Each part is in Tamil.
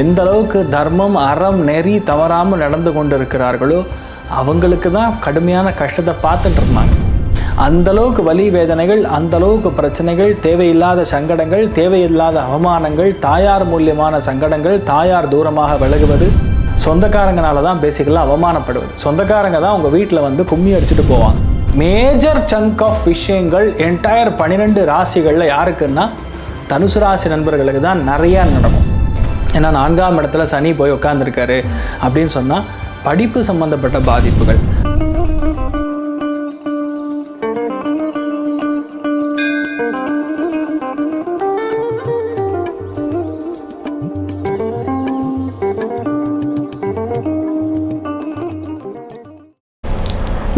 எந்த அளவுக்கு தர்மம் அறம் நெறி தவறாமல் நடந்து கொண்டு இருக்கிறார்களோ அவங்களுக்கு தான் கடுமையான கஷ்டத்தை பார்த்துட்டு இருந்தாங்க. அந்த அளவுக்கு வலி வேதனைகள் அந்தளவுக்கு பிரச்சனைகள் தேவையில்லாத சங்கடங்கள் தேவையில்லாத அவமானங்கள் தாயார் மூலியமான சங்கடங்கள் தாயார் தூரமாக விலகுவது சொந்தக்காரங்கனால தான் பேசிக்கலாக அவமானப்படுவது. சொந்தக்காரங்க தான் உங்கள் வீட்டில் வந்து கும்மி அடிச்சுட்டு போவாங்க. மேஜர் சங்க் ஆஃப் விஷயங்கள் என்டையர் பன்னிரெண்டு ராசிகளில் யாருக்குன்னா தனுசு ராசி நண்பர்களுக்கு தான் நிறையா நடக்கும். ஏன்னா நான்காம் இடத்துல சனி போய் உட்காந்துருக்காரு அப்படின்னு சொன்னால் படிப்பு சம்பந்தப்பட்ட பாதிப்புகள்.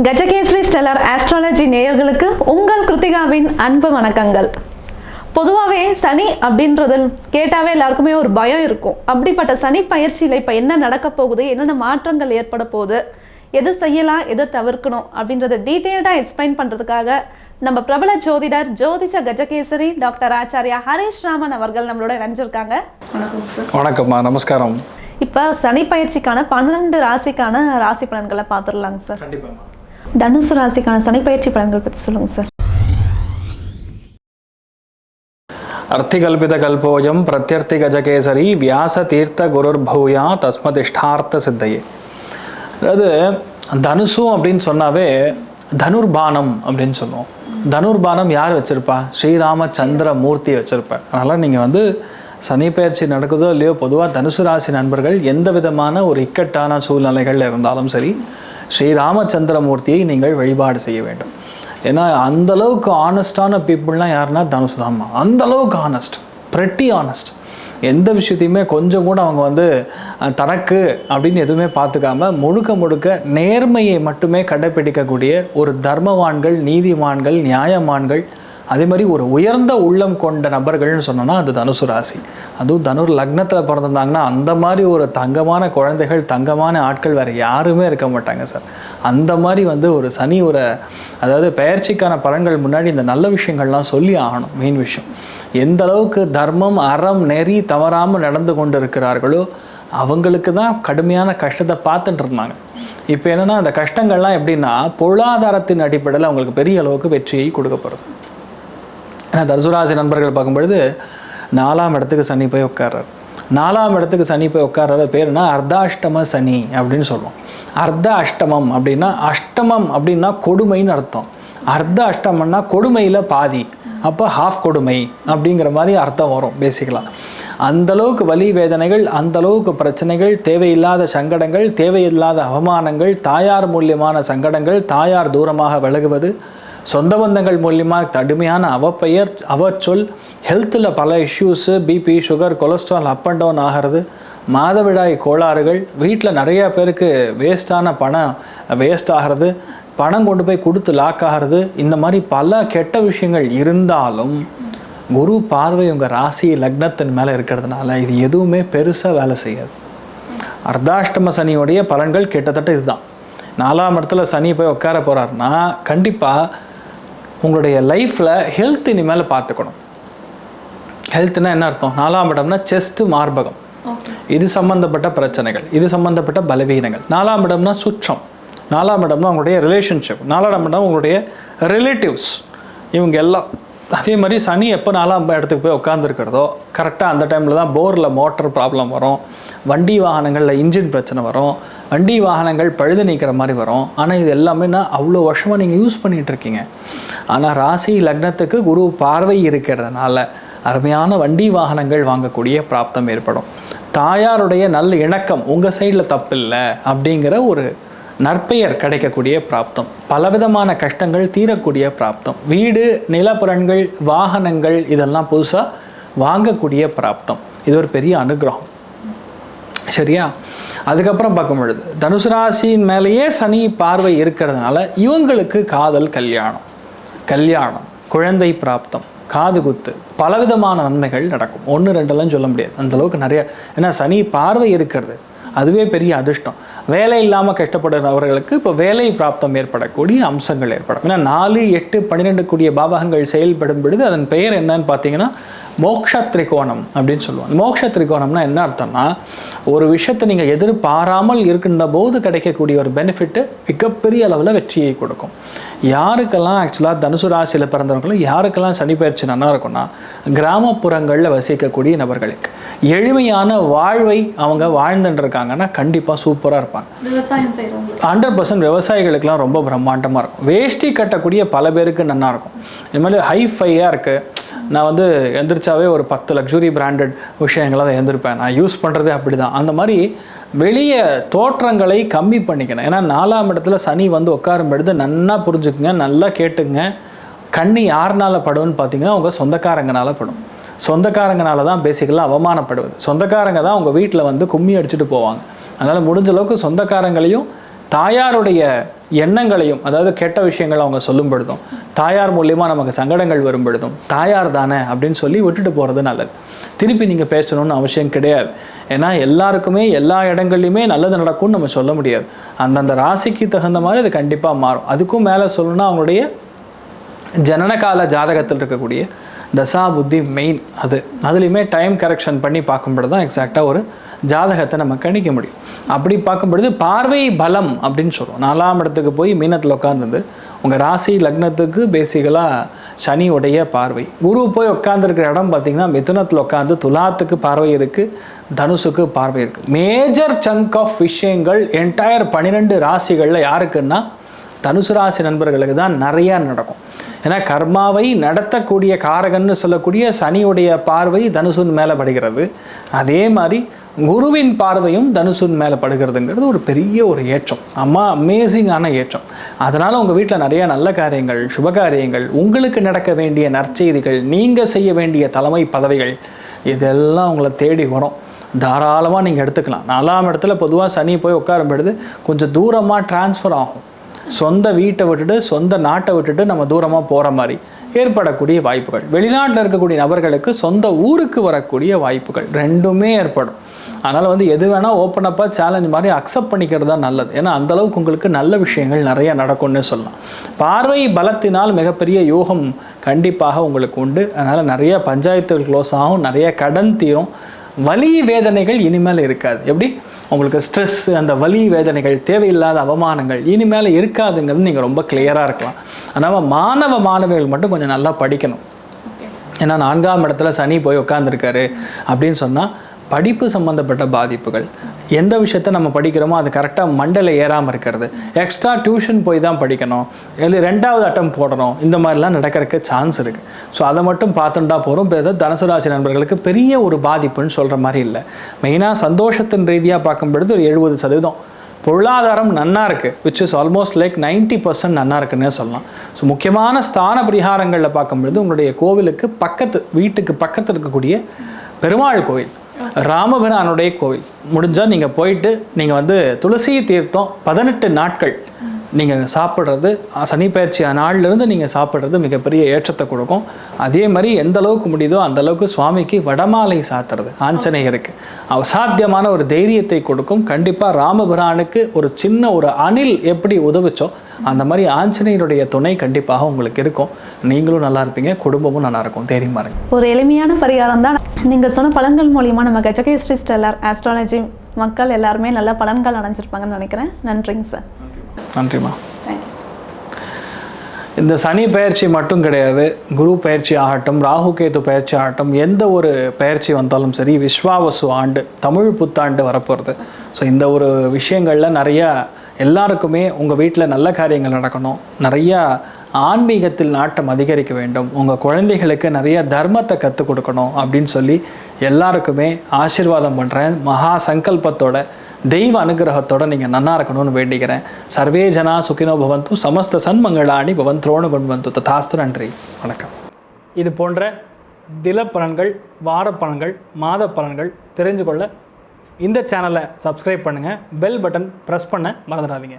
கஜகேசரி ஸ்டெல்லர் ஆஸ்ட்ராலஜி நேயர்களுக்கு உங்கள் கிருத்திகாவின் அன்பு வணக்கங்கள். பொதுவாகவே சனி அப்படின்றது கேட்டாவே எல்லாருக்குமே ஒரு பயம் இருக்கும். அப்படிப்பட்ட சனி பயிற்சியில் இப்போ என்ன நடக்க போகுது? என்னென்ன மாற்றங்கள் ஏற்பட போகுது? எது செய்யலாம்? எது தவிர்க்கணும்? அப்படின்றத டீட்டெயில்டாக எக்ஸ்பிளைன் பண்ணுறதுக்காக நம்ம பிரபல ஜோதிடர் ஜோதிஷ கஜகேசரி டாக்டர் ஆச்சாரியா ஹரீஷ் ராமன் அவர்கள் நம்மளோட இணைஞ்சிருக்காங்க. வணக்கம் சார். வணக்கம்மா. நமஸ்காரம். இப்போ சனி பயிற்சிக்கான பன்னெண்டு ராசிக்கான ராசி பலன்களை பார்த்துடலாங்க சார். கண்டிப்பாக தனுசு ராசிக்கான சனிப்பயிற்சி பலன்கள் பற்றி சொல்லுங்க சார். அர்த்திகல்பித கல்போயம் பிரத்யர்த்தி கஜகேசரி வியாச தீர்த்த குருர்பூயா தஸ்மதிஷ்டார்த்த சித்தையே அதாவது தனுசும் அப்படின்னு சொன்னாவே தனுர்பானம் அப்படின்னு சொல்லுவோம். தனுர்பானம் யார் வச்சிருப்பா? ஸ்ரீராமச்சந்திர மூர்த்தி வச்சுருப்பேன் அதனால் நீங்கள் வந்து சனி பயிற்சி நடக்குதோ இல்லையோ பொதுவாக தனுசு ராசி நண்பர்கள் எந்த விதமான ஒரு இக்கட்டான சூழ்நிலைகள் இருந்தாலும் சரி ஸ்ரீராமச்சந்திரமூர்த்தியை நீங்கள் வழிபாடு செய்ய வேண்டும். ஏன்னா அந்த அளவுக்கு ஆனஸ்டான பீப்புள்லாம் யாருன்னா தனுசு தாம்மா அந்த அளவுக்கு ஆனஸ்ட் ப்ரெட்டி ஆனஸ்ட் எந்த விஷயத்தையுமே கொஞ்சம் கூட அவங்க வந்து தனக்கு அப்படின்னு எதுவுமே பார்த்துக்காம முழுக்க முழுக்க நேர்மையை மட்டுமே கடைப்பிடிக்கக்கூடிய ஒரு தர்மவான்கள் நீதிமான்கள் நியாயமான்கள் அதே மாதிரி ஒரு உயர்ந்த உள்ளம் கொண்ட நபர்கள்னு சொன்னோன்னா அது தனுசு ராசி. அதுவும் தனுர் லக்னத்தில் பிறந்திருந்தாங்கன்னா அந்த மாதிரி ஒரு தங்கமான குழந்தைகள் தங்கமான ஆட்கள் வேறு யாருமே இருக்க மாட்டாங்க சார். அந்த மாதிரி வந்து ஒரு சனி ஒரு அதாவது பெயர்ச்சிக்கான பலன்கள் முன்னாடி இந்த நல்ல விஷயங்கள்லாம் சொல்லி ஆகணும் மெயின் விஷயம். எந்த அளவுக்கு தர்மம் அறம் நெறி தவறாமல் நடந்து கொண்டு இருக்கிறார்களோ அவங்களுக்கு தான் கடுமையான கஷ்டத்தை பார்த்துட்டு இருந்தாங்க. இப்போ என்னென்னா அந்த கஷ்டங்கள்லாம் எப்படின்னா பொருளாதாரத்தின் அடிப்படையில் அவங்களுக்கு பெரிய அளவுக்கு வெற்றியை கொடுக்க போகிறது ஏன்னா தனுசுராசி நண்பர்கள் பார்க்கும்பொழுது நாலாம் இடத்துக்கு சனி போய் உட்கார்றாரு. நாலாம் இடத்துக்கு சனி போய் உட்கார்ற பேருனா அர்த்தாஷ்டம சனி அப்படின்னு சொல்லுவோம். அர்த்த அஷ்டமம் அப்படின்னா அஷ்டமம் அப்படின்னா கொடுமைன்னு அர்த்தம். அர்த்த அஷ்டமம்னா கொடுமையில் பாதி. அப்போ ஹாஃப் கொடுமை அப்படிங்கிற மாதிரி அர்த்தம் வரும் பேசிக்கலாம் அந்த அளவுக்கு வலி வேதனைகள் அந்த அளவுக்கு பிரச்சனைகள் தேவையில்லாத சங்கடங்கள் தேவையில்லாத அவமானங்கள் தாயார் மூலியமான சங்கடங்கள் தாயார் தூரமாக விலகுவது சொந்த பந்தங்கள் மூலியமாக கடுமையான அவப்பெயர் அவச்சொல் ஹெல்த்தில் பல issues BP sugar cholesterol up and down ஆகிறது. மாதவிடாய் கோளாறுகள் வீட்டில் நிறைய பேருக்கு வேஸ்ட்டான பணம் வேஸ்ட் ஆகிறது. பணம் கொண்டு போய் கொடுத்து லாக் ஆகிறது. இந்த மாதிரி பல கெட்ட விஷயங்கள் இருந்தாலும் குரு பார்வை உங்கள் ராசி லக்னத்தின் மேலே இருக்கிறதுனால இது எதுவுமே பெருசாக வேலை செய்யாது. அர்த்தாஷ்டம சனியுடைய பலன்கள் கிட்டத்தட்ட இதுதான். நாலாம் இடத்துல சனி போய் உட்கார போகிறாருன்னா கண்டிப்பாக உங்களுடைய லைஃப்பில் ஹெல்த் இனிமேல் பார்த்துக்கணும். ஹெல்த்னா என்ன அர்த்தம்? நாலாம் இடம்னா செஸ்ட் மார்பகம். இது சம்பந்தப்பட்ட பிரச்சனைகள் இது சம்பந்தப்பட்ட பலவீனங்கள். நாலாம் இடம்னா சுற்றம். நாலாம் இடம்னா உங்களுடைய ரிலேஷன்ஷிப் நாலாம் இடம் உங்களுடைய ரிலேட்டிவ்ஸ் இவங்க எல்லாம். அதே மாதிரி சனி எப்போ நாலாம் இடத்துக்கு போய் உட்காந்துருக்கிறதோ கரெக்டாக அந்த டைமில் தான் போரில் மோட்டர் ப்ராப்ளம் வரும். வண்டி வாகனங்களில் இன்ஜின் பிரச்சனை வரும். வண்டி வாகனங்கள் பழுது நீக்கிற மாதிரி வரும். ஆனால் இது எல்லாமே நான் அவ்வளோ வருஷமாக நீங்கள் யூஸ் பண்ணிகிட்டு இருக்கீங்க. ஆனால் ராசி லக்னத்துக்கு குரு பார்வை இருக்கிறதுனால அருமையான வண்டி வாகனங்கள் வாங்கக்கூடிய பிராப்தம் ஏற்படும். தாயாருடைய நல்ல இணக்கம் உங்கள் சைடில் தப்பில்லை அப்படிங்கிற ஒரு நற்பெயர் கிடைக்கக்கூடிய பிராப்தம். பலவிதமான கஷ்டங்கள் தீரக்கூடிய பிராப்தம். வீடு நிலப்புறன்கள் வாகனங்கள் இதெல்லாம் புதுசாக வாங்கக்கூடிய பிராப்தம். இது ஒரு பெரிய அனுகிரகம். சரியா? அதுக்கப்புறம் பார்க்கும் பொழுது தனுசு ராசியின் மேலேயே சனி பார்வை இருக்கிறதுனால இவங்களுக்கு காதல் கல்யாணம். கல்யாணம் குழந்தை பிராப்தம் காது குத்து பலவிதமான நன்மைகள் நடக்கும். ஒன்று ரெண்டெல்லாம் சொல்ல முடியாது. அந்தளவுக்கு நிறைய ஏன்னா சனி பார்வை இருக்கிறது. அதுவே பெரிய அதிர்ஷ்டம். வேலை இல்லாமல் கஷ்டப்படுறவர்களுக்கு இப்போ வேலை பிராப்தம் ஏற்படக்கூடிய அம்சங்கள் ஏற்படும். ஏன்னா நாலு எட்டு பன்னிரெண்டு கூடிய பாவகங்கள் செயல்படும் பொழுது அதன் பெயர் என்னன்னு பார்த்தீங்கன்னா மோக்ஷ திரிகோணம் அப்படின்னு சொல்லுவாங்க. மோக்ஷ திரிகோணம்னா என்ன அர்த்தம்னா ஒரு விஷயத்தை நீங்கள் எதிர்பாராமல் இருக்கின்ற போது கிடைக்கக்கூடிய ஒரு பெனிஃபிட்டு மிகப்பெரிய அளவில் வெற்றியை கொடுக்கும். யாருக்கெல்லாம் ஆக்சுவலாக தனுசு ராசியில் பிறந்தவங்களும் யாருக்கெல்லாம் சனி பயிற்சி நல்லா இருக்கும்னா கிராமப்புறங்களில் வசிக்கக்கூடிய நபர்களுக்கு. எளிமையான வாழ்வை அவங்க வாழ்ந்துட்டு இருக்காங்கன்னா கண்டிப்பாக சூப்பராக இருப்பாங்க. ஹண்ட்ரட் பர்சன்ட் விவசாயிகளுக்கெல்லாம் ரொம்ப பிரம்மாண்டமாக இருக்கும். வேஷ்டி கட்டக்கூடிய பல பேருக்கு நல்லா இருக்கும். இது மாதிரி ஹைஃபையாக இருக்குது நான் வந்து எந்திரிச்சாவே ஒரு பத்து லக்ஸுரி பிராண்டட் விஷயங்களை தான் எந்திருப்பேன். நான் யூஸ் பண்ணுறதே அப்படி தான் அந்த மாதிரி வெளிய தோற்றங்களை கம்மி பண்ணிக்கணும். ஏன்னா நாலாம் இடத்துல சனி வந்து உட்காரும் பொழுது நல்லா புரிஞ்சுக்குங்க நல்லா கேட்டுங்க கண்ணி யாருனால படும்னு பார்த்தீங்கன்னா உங்கள் சொந்தக்காரங்கனால படும். சொந்தக்காரங்கனால தான் பேசிக்கலாக அவமானப்படுவது. சொந்தக்காரங்க தான் உங்கள் வீட்டில் வந்து கும்மி அடிச்சுட்டு போவாங்க. அதனால் முடிஞ்ச அளவுக்கு சொந்தக்காரங்களையும் தாயாருடைய எண்ணங்களையும் அதாவது கெட்ட விஷயங்களை அவங்க சொல்லும் பொழுதும் தாயார் மூலியமாக நமக்கு சங்கடங்கள் வரும் பொழுதும் தாயார் தானே அப்படின்னு சொல்லி விட்டுட்டு போகிறது நல்லது. திருப்பி நீங்கள் பேசணும்னு அவசியம் கிடையாது. ஏன்னா எல்லாருக்குமே எல்லா இடங்கள்லையுமே நல்லது நடக்கும்னு நம்ம சொல்ல முடியாது. அந்தந்த ராசிக்கு தகுந்த மாதிரி அது கண்டிப்பாக மாறும். அதுக்கும் மேலே சொல்லணும்னா அவங்களுடைய ஜனனகால ஜாதகத்தில் இருக்கக்கூடிய தசா புத்தி மெயின் அது. அதுலேயுமே டைம் கரெக்ஷன் பண்ணி பார்க்கும்பொழுது தான் எக்ஸாக்டாக ஒரு ஜாதகத்தை நம்ம கணிக்க முடியும். அப்படி பார்க்கும்பொழுது பார்வை பலம் அப்படின்னு சொல்லுவோம் நாலாம் இடத்துக்கு போய் மீனத்தில் உட்காந்துருந்து உங்கள் ராசி லக்னத்துக்கு பேசிக்கலாக சனியுடைய பார்வை. குரு போய் உட்காந்துருக்கிற இடம் பார்த்திங்கன்னா மிதுனத்தில் உட்காந்து துலாத்துக்கு பார்வை இருக்குது தனுசுக்கு பார்வை இருக்குது மேஜர் சங்க் ஆஃப் விஷயங்கள் என்டையர் பன்னிரெண்டு ராசிகளில் யாருக்குன்னா தனுசு ராசி நண்பர்களுக்கு தான் நிறையா நடக்கும். ஏன்னா கர்மாவை நடத்தக்கூடிய காரகன்னு சொல்லக்கூடிய சனியுடைய பார்வை தனுசுன் மேலே படுகிறது. அதே மாதிரி குருவின் பார்வையும் தனுசுன் மேலே படுகிறதுங்கிறது ஒரு பெரிய ஒரு ஏற்றம். அம்மா அமேசிங்கான ஏற்றம். அதனால் உங்கள் வீட்டில் நிறைய நல்ல காரியங்கள் சுப காரியங்கள் உங்களுக்கு நடக்க வேண்டிய நற்செய்திகள் நீங்கள் செய்ய வேண்டிய தலைமை பதவிகள் இதெல்லாம் உங்களை தேடி வரும். தாராளமாக நீங்கள் எடுத்துக்கலாம். நாலாம் இடத்துல பொதுவாக சனி போய் உட்காரும்பொழுது கொஞ்சம் தூரமாக டிரான்ஸ்ஃபர் ஆகும். சொந்த வீட்டை விட்டுட்டு சொந்த நாட்டை விட்டுட்டு நம்ம தூரமாக போகிற மாதிரி ஏற்படக்கூடிய வாய்ப்புகள். வெளிநாட்டில் இருக்கக்கூடிய நபர்களுக்கு சொந்த ஊருக்கு வரக்கூடிய வாய்ப்புகள் ரெண்டுமே ஏற்படும். அதனால் வந்து எது வேணால் ஓப்பன் அப்பாக சேலஞ்ச் மாதிரி அக்செப்ட் பண்ணிக்கிறது தான் நல்லது. ஏன்னா அந்த அளவுக்கு உங்களுக்கு நல்ல விஷயங்கள் நிறைய நடக்கும்னு சொல்லலாம். பார்வை பலத்தினால் மிகப்பெரிய யோகம் கண்டிப்பாக உங்களுக்கு உண்டு. அதனால் நிறைய பஞ்சாயத்துகள் க்ளோஸ் ஆகும் நிறைய கடன் தீரும். வலி வேதனைகள் இனிமேல் இருக்காது. எப்படி? உங்களுக்கு ஸ்ட்ரெஸ் அந்த வலி வேதனைகள் தேவையில்லாத அவமானங்கள் இனிமேல் இருக்காதுங்கிறது நீங்கள் ரொம்ப கிளியராக இருக்கலாம். அதனால் மாணவ மாணவிகள் மட்டும் கொஞ்சம் நல்லா படிக்கணும். ஏன்னா நான்காம் இடத்துல சனி போய் உட்காந்துருக்காரு அப்படின்னு சொன்னால் படிப்பு சம்மந்தப்பட்ட பாதிப்புகள் எந்த விஷயத்த நம்ம படிக்கிறோமோ அது கரெக்டாக மண்டல ஏறாமல் இருக்கிறது. எக்ஸ்ட்ரா டியூஷன் போய் தான் படிக்கணும். இல்லை ரெண்டாவது அட்டம் போடணும். இந்த மாதிரிலாம் நடக்கிறதுக்கு சான்ஸ் இருக்குது ஸோ அதை மட்டும் பார்த்துட்டா போகிறோம் இப்போ தனுசு ராசி நண்பர்களுக்கு பெரிய ஒரு பாதிப்புன்னு சொல்கிற மாதிரி இல்லை. மெயினாக சந்தோஷத்தின் ரீதியாக பார்க்கும் பொழுது ஒரு எழுபது சதவீதம். பொருளாதாரம் நன்னா இருக்குது which is almost like ninety percent நன்னா இருக்குன்னே சொல்லலாம். ஸோ முக்கியமான ஸ்தான பரிகாரங்களில் பார்க்கும்பொழுது உங்களுடைய கோவிலுக்கு பக்கத்து வீட்டுக்கு பக்கத்தில் இருக்கக்கூடிய பெருமாள் கோவில். ராமபிரானுடைய கோவில். முடிஞ்சால் நீங்கள் போயிட்டு நீங்கள் வந்து துளசி தீர்த்தம் பதினெட்டு நாட்கள் நீங்கள் சாப்பிட்றது சனி பயிற்சி நாள்லேருந்து நீங்கள் சாப்பிட்றது மிகப்பெரிய ஏற்றத்தை கொடுக்கும். அதே மாதிரி எந்த அளவுக்கு முடியுதோ அந்த அளவுக்கு சுவாமிக்கு வடமாலை சாத்துறது ஆஞ்சநேயருக்கு. அசாத்தியமான ஒரு தைரியத்தை கொடுக்கும். கண்டிப்பாக ராமபிரானுக்கு ஒரு சின்ன ஒரு அணில் எப்படி உதவுச்சோ அந்த மாதிரி ஆஞ்சநேயருடைய துணை கண்டிப்பாக உங்களுக்கு இருக்கும். நீங்களும் நல்லா இருப்பீங்க குடும்பமும் நல்லா இருக்கும். தைரியமா ஒரு எளிமையான பரிகாரம் தான். நீங்கள் சொன்ன பழங்கள் மூலியமா நம்ம கஜகேஸ்ரீ ஸ்டெல்லார் ஆஸ்ட்ராலஜி மக்கள் எல்லாருமே நல்ல பலன்கள் அடைஞ்சிருப்பாங்கன்னு நினைக்கிறேன். நன்றிங்க சார் நன்றிம்மா. இந்த சனி பயிற்சி மட்டும் கிடையாது குரு பயிற்சி ஆகட்டும் ராகு கேது பயிற்சி ஆகட்டும் எந்த ஒரு பயிற்சி வந்தாலும் சரி விஸ்வாவசு ஆண்டு தமிழ் புத்தாண்டு வரப்போகிறது ஸோ இந்த ஒரு விஷயங்களில் நிறையா எல்லாருக்குமே உங்கள் வீட்டில் நல்ல காரியங்கள் நடக்கணும். நிறையா ஆன்மீகத்தில் நாட்டம் அதிகரிக்க வேண்டும். உங்கள் குழந்தைகளுக்கு நிறைய தர்மத்தை கற்றுக் கொடுக்கணும் அப்படின்னு சொல்லி எல்லாருக்குமே ஆசீர்வாதம் பண்ணுறேன் மகா சங்கல்பத்தோட தெய்வ அனுகிரகத்தோடு நீங்கள் நன்னா இருக்கணும்னு வேண்டிக்கிறேன். சர்வே ஜனா சுகினோ பவந்து சமஸ்த சன்மங்களாணி பவன் துரோணு கொண்டு ததாஸ்து நன்றி. வணக்கம். இது போன்ற தில பலன்கள் வார பலன்கள் மாத பலன்கள் தெரிஞ்சு கொள்ள இந்த சேனலை சப்ஸ்கிரைப் பண்ணுங்கள் பெல் பட்டன் ப்ரெஸ் பண்ண மறந்துடாதீங்க.